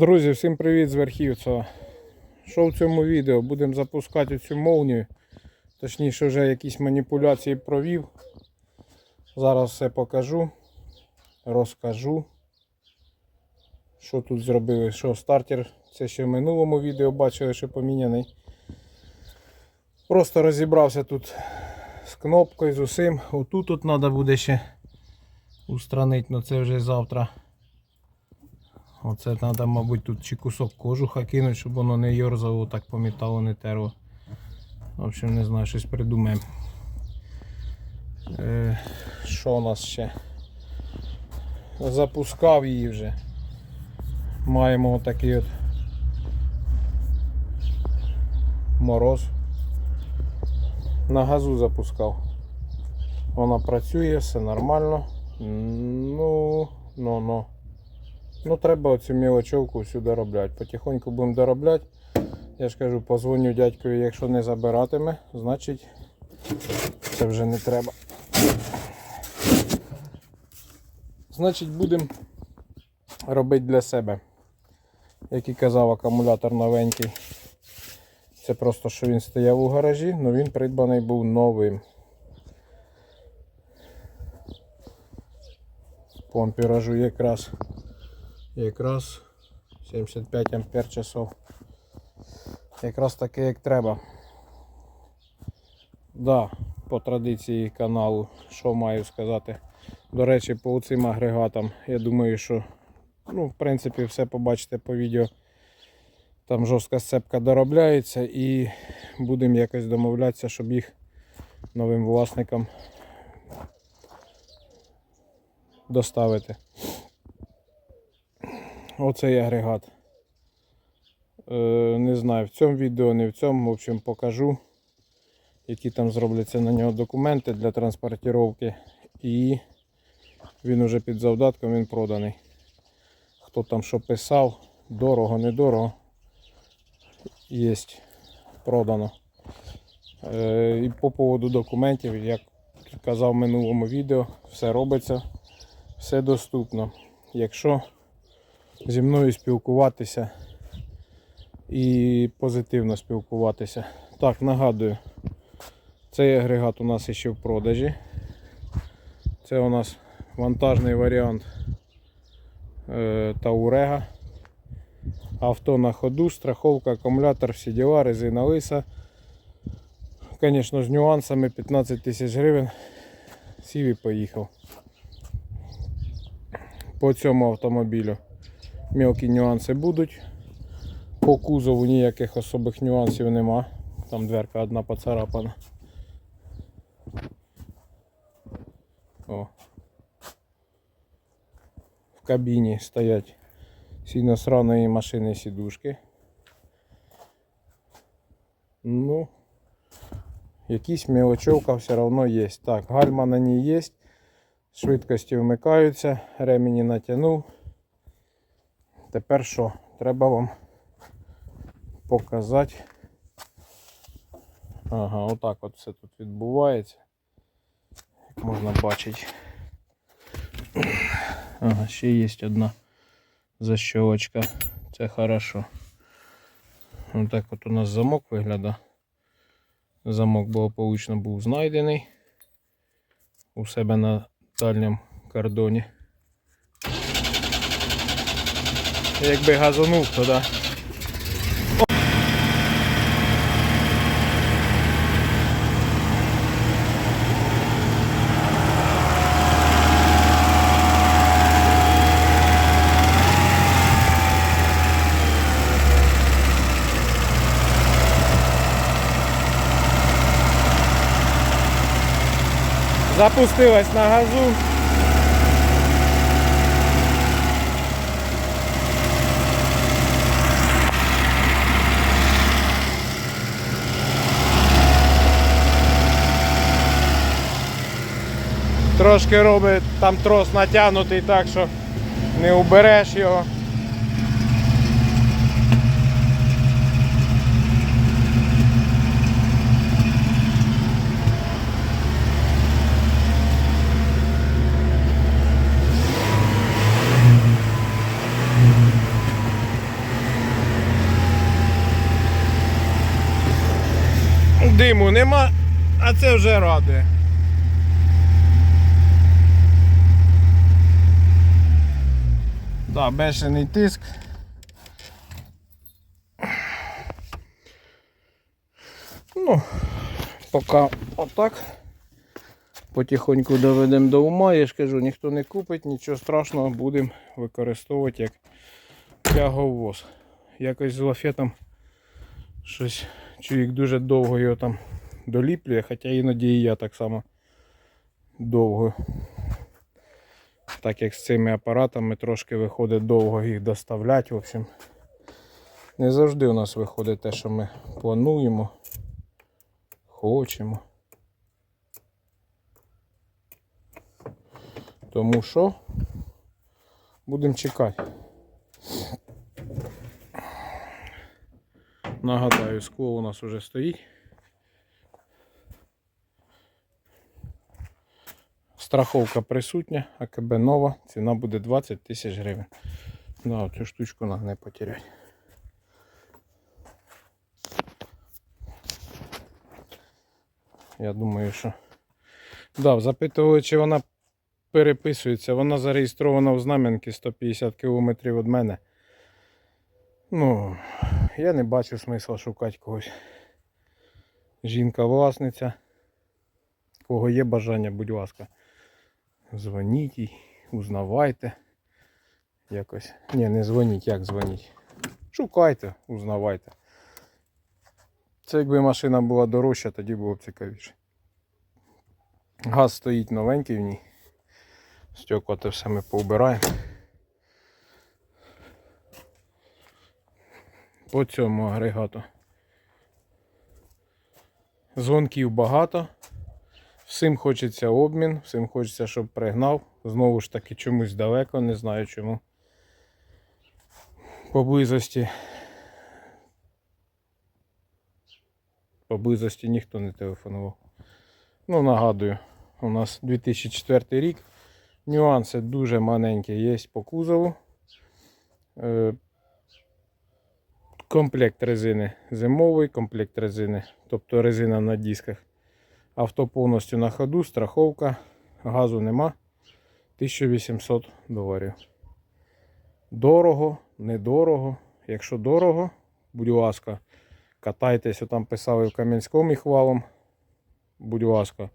Друзі, всім привіт з Верхівцева. Що в цьому відео? Будемо запускати цю молнію. Точніше, вже якісь маніпуляції провів. Зараз все покажу, розкажу. Що тут зробили? Що стартер, це ще в минулому відео бачили, що поміняний. Просто розібрався тут з кнопкою, з усім. Отут тут треба буде ще устранити, але це вже завтра. Оце треба, мабуть, тут чи кусок кожуха кинути, щоб воно не йорзало, так по металу не терло. В общем, не знаю, щось придумаємо. Е, що у нас ще? Запускав її вже. Маємо отакий от мороз. На газу запускав. Вона працює, все нормально. Ну, ну, ну. Ну, треба оцю мілочовку всю доробляти. Потихоньку будемо доробляти. Я ж кажу, позвоню дядькові, якщо не забиратиме, значить це вже не треба. Значить, будемо робити для себе. Як і казав, акумулятор новенький. Це просто що він стояв у гаражі, але він придбаний був новим. По ампіражу якраз якраз 75 ампер часов. Якраз таке як треба. Да, по традиції каналу, що маю сказати. До речі, по цим агрегатам, я думаю, що ну, в принципі все побачите по відео. Там жорстка сцепка доробляється і будемо якось домовлятися, щоб їх новим власникам доставити. Оцей агрегат. Е, не знаю, в цьому відео, не в цьому, в общем, покажу, які там зробляться на нього документи для транспортировки. І він уже під завдатком він проданий. Хто там що писав, дорого, недорого, є продано. Е, і по поводу документів, як казав в минулому відео, все робиться, все доступно. Якщо зі мною спілкуватися і позитивно спілкуватися. Так, нагадую, цей агрегат у нас ще в продажі. Це у нас вантажний варіант е, Таурега. Авто на ходу, страховка, акумулятор, всі діла, резина лиса. Звісно, з нюансами 15 тисяч гривень. Сів і поїхав. По цьому автомобілю мелкі нюанси будуть. По кузову ніяких особих нюансів нема. Там дверка одна поцарапана. О. В кабіні стоять сильно машини сідушки. Ну, якісь мелочовка все одно є. Так, гальма на ній є. Швидкості вмикаються, ремені натягнув. Тепер що? Треба вам показати. Ага, отак от все тут відбувається. Як можна бачити. Ага, ще є одна защелочка. Це хорошо. Отак от у нас замок виглядає. Замок благополучно був знайдений у себе на дальньому кордоні. Якби газанув, то. Запустилась на газу. Трошки робить там трос натягнутий так, що не убереш його. Диму нема, а це вже радує. Так, бешений тиск. Ну, поки отак. Потихоньку доведемо до ума, я ж кажу, ніхто не купить, нічого страшного, будемо використовувати як тяговоз. Якось з лафетом щось чоловік дуже довго його там доліплює, хоча іноді і я так само довго. Так як з цими апаратами трошки виходить довго їх доставляти. В общем, не завжди у нас виходить те, що ми плануємо, хочемо. Тому що будемо чекати. Нагадаю, скло у нас вже стоїть. Страховка присутня, АКБ нова, ціна буде 20 тисяч гривень. Да, цю штучку нам не потерять. Я думаю, що. Да, запитували, чи вона переписується. Вона зареєстрована в Знам'янки 150 км від мене. Ну, я не бачу смисла шукати когось. Жінка-власниця. Кого є бажання, будь ласка. Дзвоніть їй, узнавайте. Якось. Ні, не дзвоніть, як дзвоніть. Шукайте, узнавайте. Це якби машина була дорожча, тоді було б цікавіше. Газ стоїть новенький в ній. Стекла те все ми поубираємо. По цьому агрегату. Дзвонків багато. Всім хочеться обмін, всім хочеться, щоб пригнав. Знову ж таки чомусь далеко, не знаю чому. Поблизості. Поблизості ніхто не телефонував. Ну, нагадую, у нас 2004 рік. Нюанси дуже маленькі є по кузову. Е, Комплект резини зимовий, комплект резини, тобто резина на дисках. Авто повністю на ходу, страховка, газу нема. 1800 доларів. Дорого, недорого. Якщо дорого, будь ласка, катайтесь, там писали в Кам'янському їх валом. Будь ласка,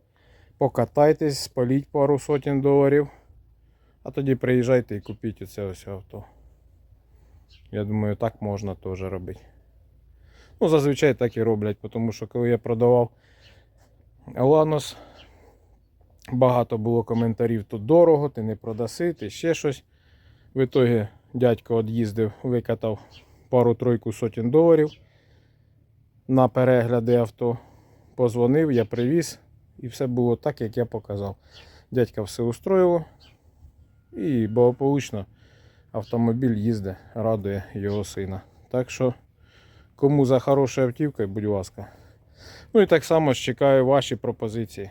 покатайтесь, спаліть пару сотень доларів. А тоді приїжджайте і купіть оце ось авто. Я думаю, так можна теж робити. Ну, зазвичай так і роблять, тому що коли я продавав Ланос, багато було коментарів, то дорого, ти не продаси, ти ще щось. В ітогі дядько від'їздив, викатав пару-тройку сотень доларів на перегляди авто. Позвонив, я привіз, і все було так, як я показав. Дядька все устроїло і благополучно автомобіль їздить, радує його сина. Так що, кому за хорошою автівкою, будь ласка. Ну і так само ж чекаю ваші пропозиції.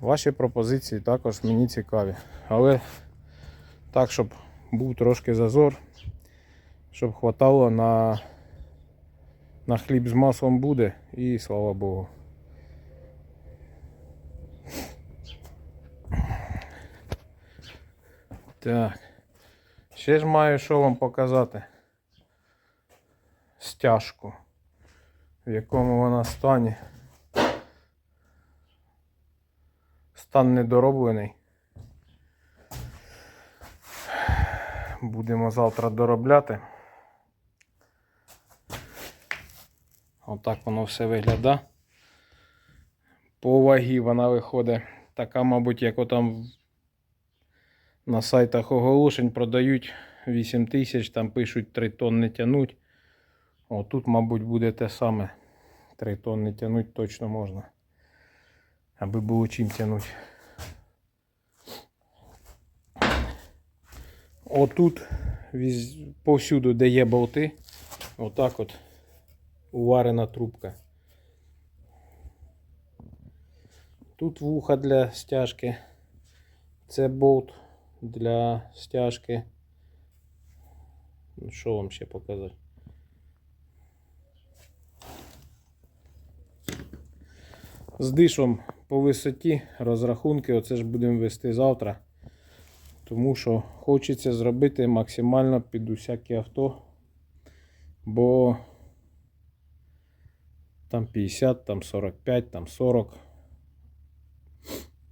Ваші пропозиції також мені цікаві. Але так, щоб був трошки зазор, щоб хватало на, на хліб з маслом буде і слава Богу. Так. Ще ж маю що вам показати. Стяжку. В якому вона стані. Стан недороблений. Будемо завтра доробляти. Отак воно все виглядає. По вагі вона виходить така, мабуть, як отам на сайтах оголошень продають 8 тисяч, там пишуть 3 тонни тянуть. О, тут, мабуть, буде те саме. 3 тонни тянуть точно можна. Аби було чим тянуть. Отут повсюду, де є болти, отак от уварена трубка. Тут вуха для стяжки. Це болт для стяжки. Що вам ще показати? З дишом по висоті розрахунки, оце ж будемо вести завтра. Тому що хочеться зробити максимально під усяке авто. Бо там 50, там 45, там 40.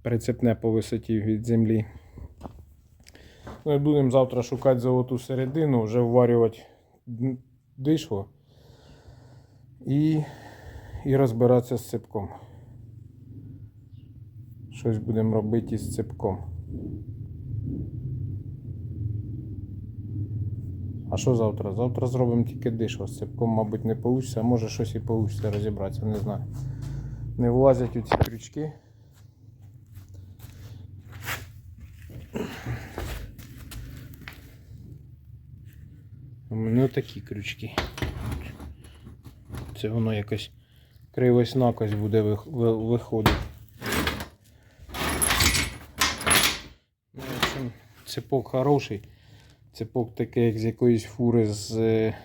Прицепне по висоті від землі. Ну і будемо завтра шукати золоту середину, вже вварювати д- дишло і, і розбиратися з цепком. Щось будемо робити із цепком. А що завтра? Завтра зробимо тільки дишло. З цепком, мабуть, не вийде, а може щось і вийде розібратися, не знаю. Не влазять у ці крючки. У мене такі крючки. Це воно якось кривось накось буде виходити. Ну, в общем, цепок хороший. Цепок такий, як з якоїсь фури з, е,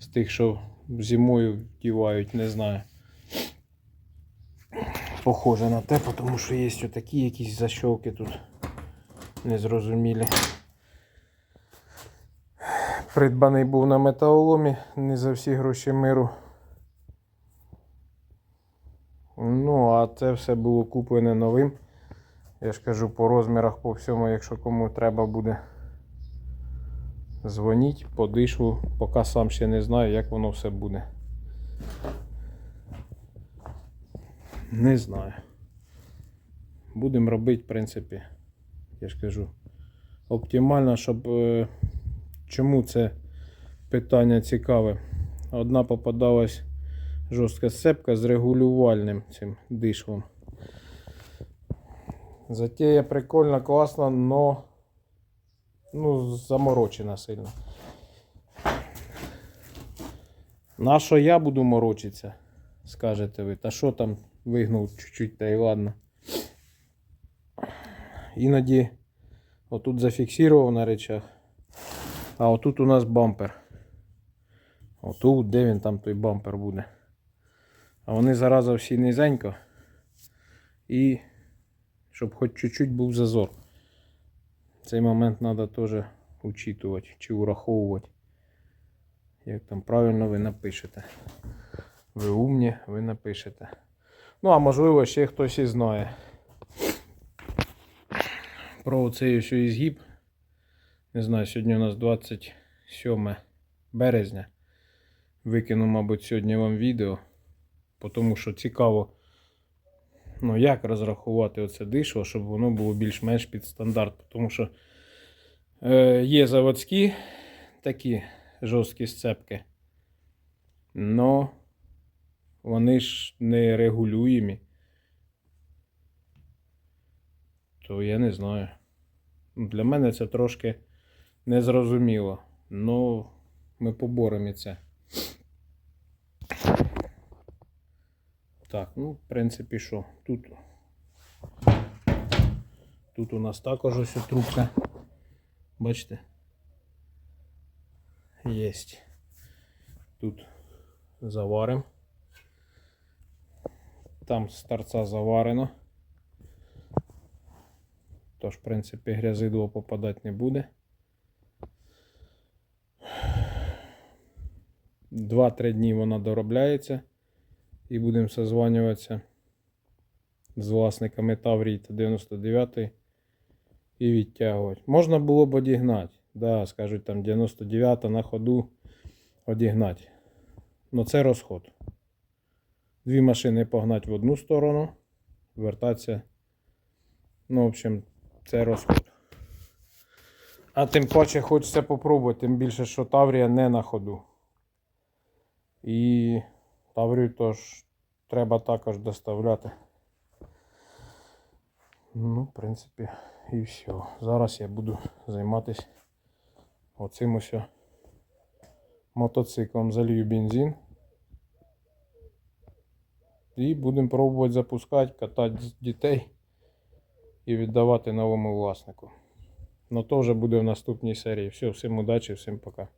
з тих, що зимою вдівають, не знаю. Похоже на те, тому що є отакі якісь защолки тут незрозумілі. Придбаний був на металоломі, не за всі гроші миру. Ну, а це все було куплене новим. Я ж кажу, по розмірах, по всьому, якщо кому треба буде. Дзвоніть, подишу, поки сам ще не знаю, як воно все буде. Не знаю. Будемо робити, в принципі, я ж кажу, оптимально, щоб. е, Чому це питання цікаве? Одна попадалась жорстка сцепка з регулювальним цим дишлом. Затея прикольна, класна, но ну, заморочена сильно. На що я буду морочитися? Скажете ви. Та що там вигнув чуть-чуть, та й ладно. Іноді отут зафіксував на речах. А отут у нас бампер. Отут, де він там той бампер буде. А вони зараза всі низенько. І щоб хоч чуть-чуть був зазор. Цей момент треба теж учитувати чи ураховувати. Як там правильно ви напишете. Ви умні, ви напишете. Ну, а можливо, ще хтось і знає. Про цей ось ізгиб. Не знаю, сьогодні у нас 27 березня. Викину, мабуть, сьогодні вам відео. Тому що цікаво, ну, як розрахувати оце дишло, щоб воно було більш-менш під стандарт. Тому що е, є заводські такі жорсткі сцепки. Но вони ж не регулюємі. То я не знаю. Для мене це трошки незрозуміло. Ну, ми поборемо це. Так, ну, в принципі, що? Тут. Тут у нас також ось трубка. Бачите? Єсть. Тут заварим. Там з торця заварено. Тож, в принципі, грязидло попадати не буде. Два-три дні вона доробляється. І будемо созванюватися з власниками Таврії та 99 і відтягувати. Можна було б одігнати. Да, скажуть там 99 на ходу одігнати. Но це розход. Дві машини погнати в одну сторону, вертатися. Ну, в общем, це розход. А тим паче хочеться попробувати, тим більше, що Таврія не на ходу. І Таврію теж треба також доставляти. Ну, в принципі, і все. Зараз я буду займатися оцим ось мотоциклом. Залью бензин. І будемо пробувати запускати, катати дітей і віддавати новому власнику. Ну то вже буде в наступній серії. Все, всім удачі, всім пока.